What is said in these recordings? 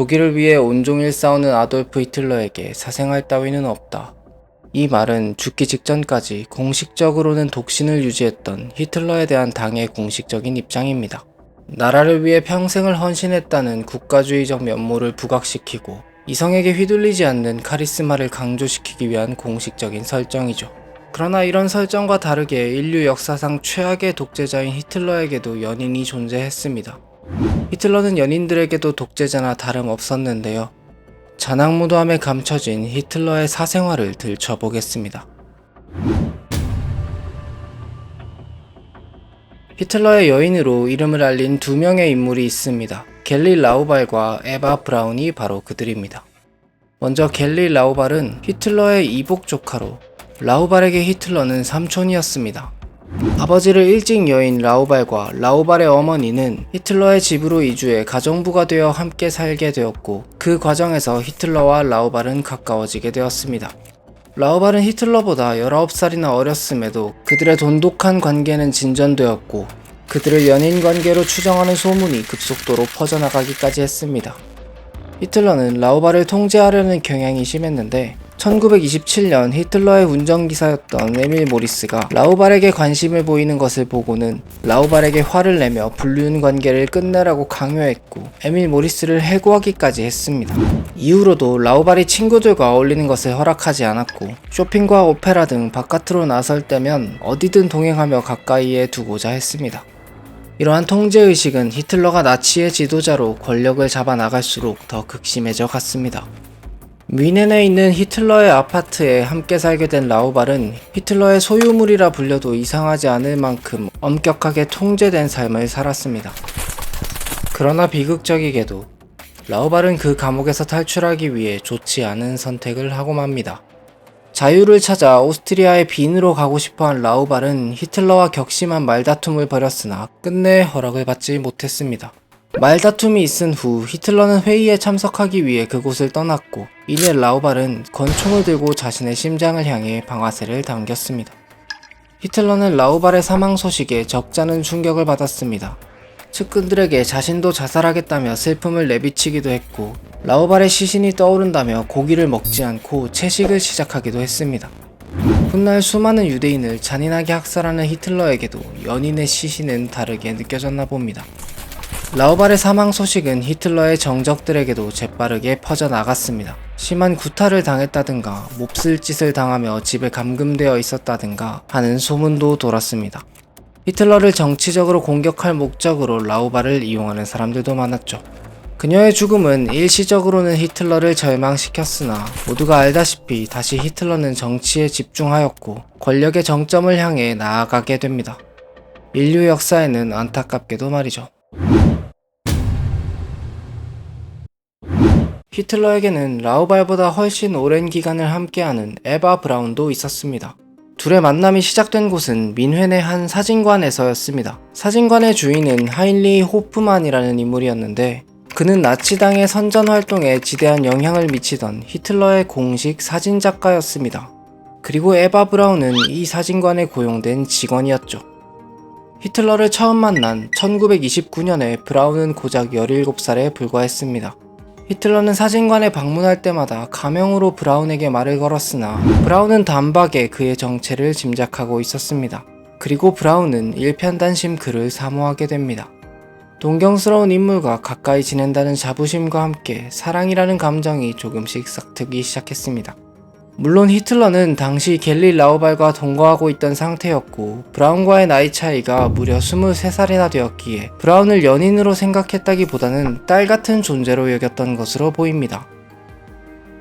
독일을 위해 온종일 싸우는 아돌프 히틀러에게 사생활 따위는 없다. 이 말은 죽기 직전까지 공식적으로는 독신을 유지했던 히틀러에 대한 당의 공식적인 입장입니다. 나라를 위해 평생을 헌신했다는 국가주의적 면모를 부각시키고 이성에게 휘둘리지 않는 카리스마를 강조시키기 위한 공식적인 설정이죠. 그러나 이런 설정과 다르게 인류 역사상 최악의 독재자인 히틀러에게도 연인이 존재했습니다. 히틀러는 연인들에게도 독재자나 다름없었는데요. 잔악무도함에 감춰진 히틀러의 사생활을 들춰보겠습니다. 히틀러의 여인으로 이름을 알린 두 명의 인물이 있습니다. 겔리 라우발과 에바 브라운이 바로 그들입니다. 먼저 겔리 라우발은 히틀러의 이복 조카로 라우발에게 히틀러는 삼촌이었습니다. 아버지를 일찍 여인 라우발과 라우발의 어머니는 히틀러의 집으로 이주해 가정부가 되어 함께 살게 되었고 그 과정에서 히틀러와 라우발은 가까워지게 되었습니다. 라우발은 히틀러보다 19살이나 어렸음에도 그들의 돈독한 관계는 진전되었고 그들을 연인 관계로 추정하는 소문이 급속도로 퍼져나가기까지 했습니다. 히틀러는 라우발을 통제하려는 경향이 심했는데 1927년 히틀러의 운전기사였던 에밀 모리스가 라우발에게 관심을 보이는 것을 보고는 라우발에게 화를 내며 불륜 관계를 끝내라고 강요했고 에밀 모리스를 해고하기까지 했습니다. 이후로도 라우발이 친구들과 어울리는 것을 허락하지 않았고 쇼핑과 오페라 등 바깥으로 나설 때면 어디든 동행하며 가까이에 두고자 했습니다. 이러한 통제의식은 히틀러가 나치의 지도자로 권력을 잡아 나갈수록 더 극심해져 갔습니다. 뮌헨에 있는 히틀러의 아파트에 함께 살게 된 라우발은 히틀러의 소유물이라 불려도 이상하지 않을 만큼 엄격하게 통제된 삶을 살았습니다. 그러나 비극적이게도 라우발은 그 감옥에서 탈출하기 위해 좋지 않은 선택을 하고 맙니다. 자유를 찾아 오스트리아의 빈으로 가고 싶어한 라우발은 히틀러와 격심한 말다툼을 벌였으나 끝내 허락을 받지 못했습니다. 말다툼이 있은 후 히틀러는 회의에 참석하기 위해 그곳을 떠났고 이내 라우발은 권총을 들고 자신의 심장을 향해 방아쇠를 당겼습니다. 히틀러는 라우발의 사망 소식에 적잖은 충격을 받았습니다. 측근들에게 자신도 자살하겠다며 슬픔을 내비치기도 했고 라우발의 시신이 떠오른다며 고기를 먹지 않고 채식을 시작하기도 했습니다. 훗날 수많은 유대인을 잔인하게 학살하는 히틀러에게도 연인의 시신은 다르게 느껴졌나 봅니다. 라우발의 사망 소식은 히틀러의 정적들에게도 재빠르게 퍼져나갔습니다. 심한 구타를 당했다든가 몹쓸 짓을 당하며 집에 감금되어 있었다든가 하는 소문도 돌았습니다. 히틀러를 정치적으로 공격할 목적으로 라우발을 이용하는 사람들도 많았죠. 그녀의 죽음은 일시적으로는 히틀러를 절망시켰으나 모두가 알다시피 다시 히틀러는 정치에 집중하였고 권력의 정점을 향해 나아가게 됩니다. 인류 역사에는 안타깝게도 말이죠. 히틀러에게는 라우발보다 훨씬 오랜 기간을 함께하는 에바 브라운도 있었습니다. 둘의 만남이 시작된 곳은 민헨의 한 사진관에서였습니다. 사진관의 주인은 하인리 호프만이라는 인물이었는데 그는 나치당의 선전 활동에 지대한 영향을 미치던 히틀러의 공식 사진작가였습니다. 그리고 에바 브라운은 이 사진관에 고용된 직원이었죠. 히틀러를 처음 만난 1929년에 브라운은 고작 17살에 불과했습니다. 히틀러는 사진관에 방문할 때마다 가명으로 브라운에게 말을 걸었으나 브라운은 단박에 그의 정체를 짐작하고 있었습니다. 그리고 브라운은 일편단심 그를 사모하게 됩니다. 동경스러운 인물과 가까이 지낸다는 자부심과 함께 사랑이라는 감정이 조금씩 싹트기 시작했습니다. 물론 히틀러는 당시 겔리 라우발과 동거하고 있던 상태였고 브라운과의 나이 차이가 무려 23살이나 되었기에 브라운을 연인으로 생각했다기보다는 딸 같은 존재로 여겼던 것으로 보입니다.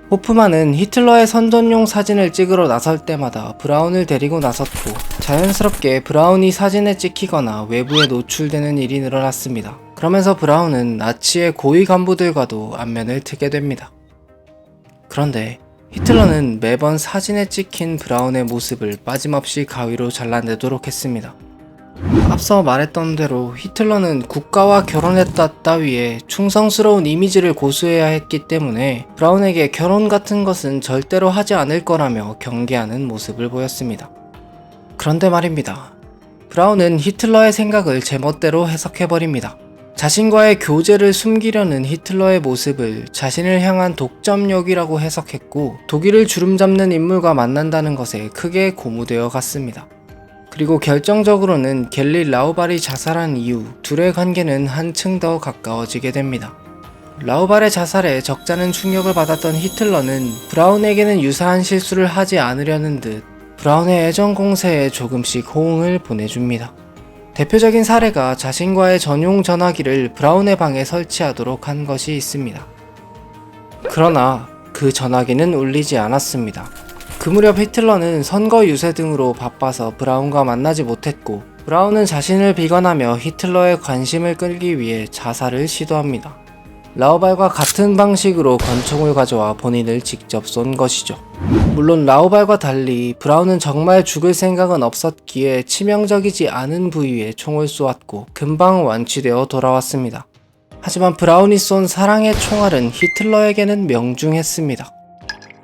호프만은 히틀러의 선전용 사진을 찍으러 나설 때마다 브라운을 데리고 나섰고 자연스럽게 브라운이 사진에 찍히거나 외부에 노출되는 일이 늘어났습니다. 그러면서 브라운은 나치의 고위 간부들과도 안면을 트게 됩니다. 그런데 히틀러는 매번 사진에 찍힌 브라운의 모습을 빠짐없이 가위로 잘라내도록 했습니다. 앞서 말했던 대로 히틀러는 국가와 결혼했다 따위에 충성스러운 이미지를 고수해야 했기 때문에 브라운에게 결혼 같은 것은 절대로 하지 않을 거라며 경계하는 모습을 보였습니다. 그런데 말입니다. 브라운은 히틀러의 생각을 제멋대로 해석해버립니다. 자신과의 교제를 숨기려는 히틀러의 모습을 자신을 향한 독점력이라고 해석했고 독일을 주름잡는 인물과 만난다는 것에 크게 고무되어 갔습니다. 그리고 결정적으로는 겔리 라우발이 자살한 이후 둘의 관계는 한층 더 가까워지게 됩니다. 라우발의 자살에 적잖은 충격을 받았던 히틀러는 브라운에게는 유사한 실수를 하지 않으려는 듯 브라운의 애정 공세에 조금씩 호응을 보내줍니다. 대표적인 사례가 자신과의 전용 전화기를 브라운의 방에 설치하도록 한 것이 있습니다. 그러나 그 전화기는 울리지 않았습니다. 그 무렵 히틀러는 선거 유세 등으로 바빠서 브라운과 만나지 못했고 브라운은 자신을 비관하며 히틀러의 관심을 끌기 위해 자살을 시도합니다. 라우발과 같은 방식으로 권총을 가져와 본인을 직접 쏜 것이죠. 물론 라우발과 달리 브라운은 정말 죽을 생각은 없었기에 치명적이지 않은 부위에 총을 쏘았고 금방 완치되어 돌아왔습니다. 하지만 브라운이 쏜 사랑의 총알은 히틀러에게는 명중했습니다.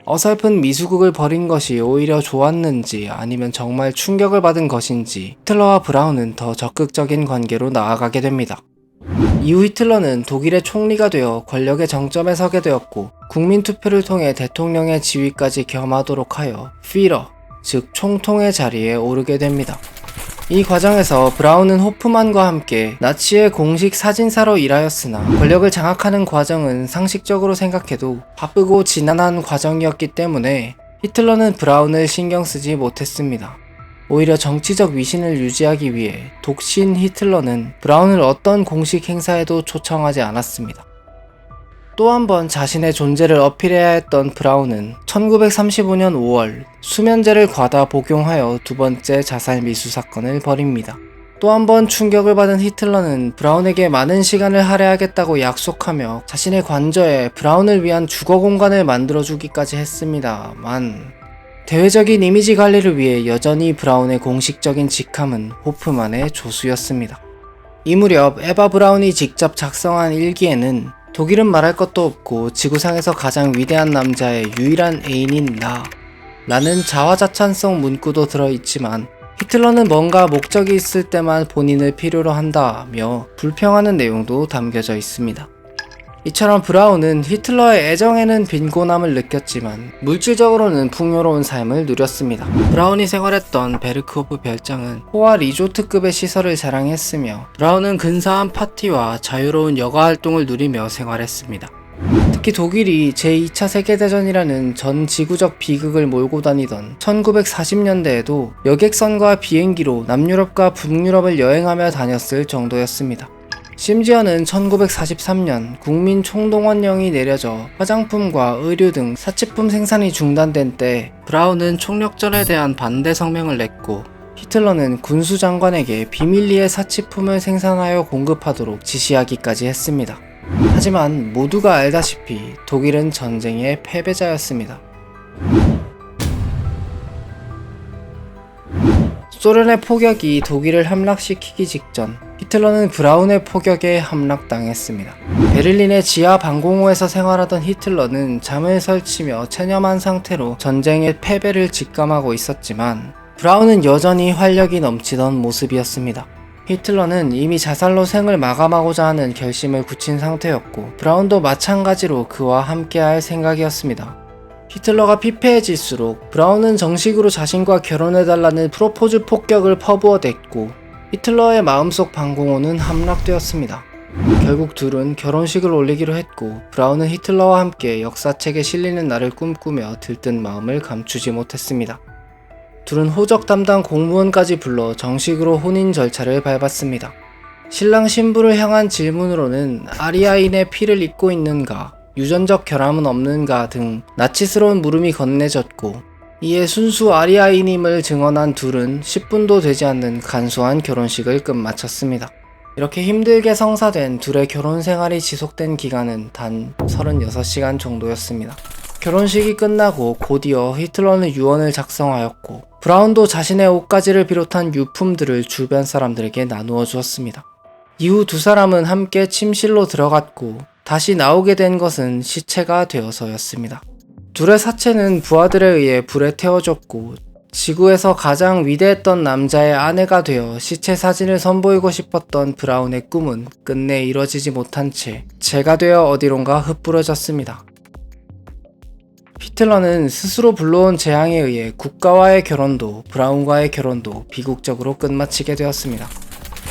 어설픈 미수국을 벌인 것이 오히려 좋았는지 아니면 정말 충격을 받은 것인지 히틀러와 브라운은 더 적극적인 관계로 나아가게 됩니다. 이후 히틀러는 독일의 총리가 되어 권력의 정점에 서게 되었고 국민 투표를 통해 대통령의 지위까지 겸하도록 하여 피러, 즉 총통의 자리에 오르게 됩니다. 이 과정에서 브라운은 호프만과 함께 나치의 공식 사진사로 일하였으나 권력을 장악하는 과정은 상식적으로 생각해도 바쁘고 지난한 과정이었기 때문에 히틀러는 브라운을 신경 쓰지 못했습니다. 오히려 정치적 위신을 유지하기 위해 독신 히틀러는 브라운을 어떤 공식 행사에도 초청하지 않았습니다. 또 한 번 자신의 존재를 어필해야 했던 브라운은 1935년 5월 수면제를 과다 복용하여 두 번째 자살 미수 사건을 벌입니다. 또한번 충격을 받은 히틀러는 브라운에게 많은 시간을 할애하겠다고 약속하며 자신의 관저에 브라운을 위한 주거 공간을 만들어주기까지 했습니다만 대외적인 이미지 관리를 위해 여전히 브라운의 공식적인 직함은 호프만의 조수였습니다. 이 무렵 에바 브라운이 직접 작성한 일기에는 독일은 말할 것도 없고 지구상에서 가장 위대한 남자의 유일한 애인인 나 라는 자화자찬성 문구도 들어있지만 히틀러는 뭔가 목적이 있을 때만 본인을 필요로 한다며 불평하는 내용도 담겨져 있습니다. 이처럼 브라운은 히틀러의 애정에는 빈곤함을 느꼈지만 물질적으로는 풍요로운 삶을 누렸습니다. 브라운이 생활했던 베르크호프 별장은 호화 리조트급의 시설을 자랑했으며 브라운은 근사한 파티와 자유로운 여가 활동을 누리며 생활했습니다. 특히 독일이 제2차 세계대전이라는 전 지구적 비극을 몰고 다니던 1940년대에도 여객선과 비행기로 남유럽과 북유럽을 여행하며 다녔을 정도였습니다. 심지어는 1943년 국민 총동원령이 내려져 화장품과 의류 등 사치품 생산이 중단된 때 브라운은 총력전에 대한 반대 성명을 냈고 히틀러는 군수 장관에게 비밀리에 사치품을 생산하여 공급하도록 지시하기까지 했습니다. 하지만 모두가 알다시피 독일은 전쟁의 패배자였습니다. 소련의 포격이 독일을 함락시키기 직전 히틀러는 브라운의 포격에 함락당했습니다. 베를린의 지하 방공호에서 생활하던 히틀러는 잠을 설치며 체념한 상태로 전쟁의 패배를 직감하고 있었지만 브라운은 여전히 활력이 넘치던 모습이었습니다. 히틀러는 이미 자살로 생을 마감하고자 하는 결심을 굳힌 상태였고 브라운도 마찬가지로 그와 함께할 생각이었습니다. 히틀러가 피폐해질수록 브라운은 정식으로 자신과 결혼해달라는 프로포즈 폭격을 퍼부어댔고 히틀러의 마음속 방공호는 함락되었습니다. 결국 둘은 결혼식을 올리기로 했고 브라운은 히틀러와 함께 역사책에 실리는 날을 꿈꾸며 들뜬 마음을 감추지 못했습니다. 둘은 호적 담당 공무원까지 불러 정식으로 혼인 절차를 밟았습니다. 신랑 신부를 향한 질문으로는 아리아인의 피를 입고 있는가, 유전적 결함은 없는가 등 나치스러운 물음이 건네졌고 이에 순수 아리아인임을 증언한 둘은 10분도 되지 않는 간소한 결혼식을 끝마쳤습니다. 이렇게 힘들게 성사된 둘의 결혼 생활이 지속된 기간은 단 36시간 정도였습니다. 결혼식이 끝나고 곧이어 히틀러는 유언을 작성하였고 브라운도 자신의 옷가지를 비롯한 유품들을 주변 사람들에게 나누어 주었습니다. 이후 두 사람은 함께 침실로 들어갔고 다시 나오게 된 것은 시체가 되어서였습니다. 둘의 사체는 부하들에 의해 불에 태워졌고 지구에서 가장 위대했던 남자의 아내가 되어 시체 사진을 선보이고 싶었던 브라운의 꿈은 끝내 이뤄지지 못한 채 재가 되어 어디론가 흩뿌려졌습니다. 히틀러는 스스로 불러온 재앙에 의해 국가와의 결혼도 브라운과의 결혼도 비극적으로 끝마치게 되었습니다.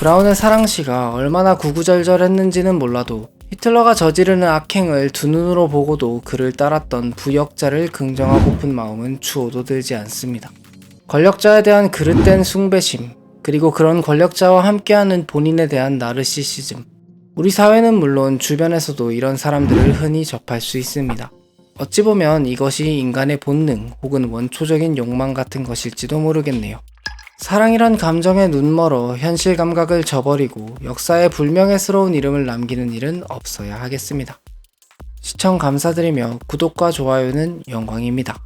브라운의 사랑시가 얼마나 구구절절했는지는 몰라도 히틀러가 저지르는 악행을 두 눈으로 보고도 그를 따랐던 부역자를 긍정하고픈 마음은 추호도 들지 않습니다. 권력자에 대한 그릇된 숭배심, 그리고 그런 권력자와 함께하는 본인에 대한 나르시시즘. 우리 사회는 물론 주변에서도 이런 사람들을 흔히 접할 수 있습니다. 어찌 보면 이것이 인간의 본능 혹은 원초적인 욕망 같은 것일지도 모르겠네요. 사랑이란 감정에 눈멀어 현실 감각을 저버리고 역사에 불명예스러운 이름을 남기는 일은 없어야 하겠습니다. 시청 감사드리며 구독과 좋아요는 영광입니다.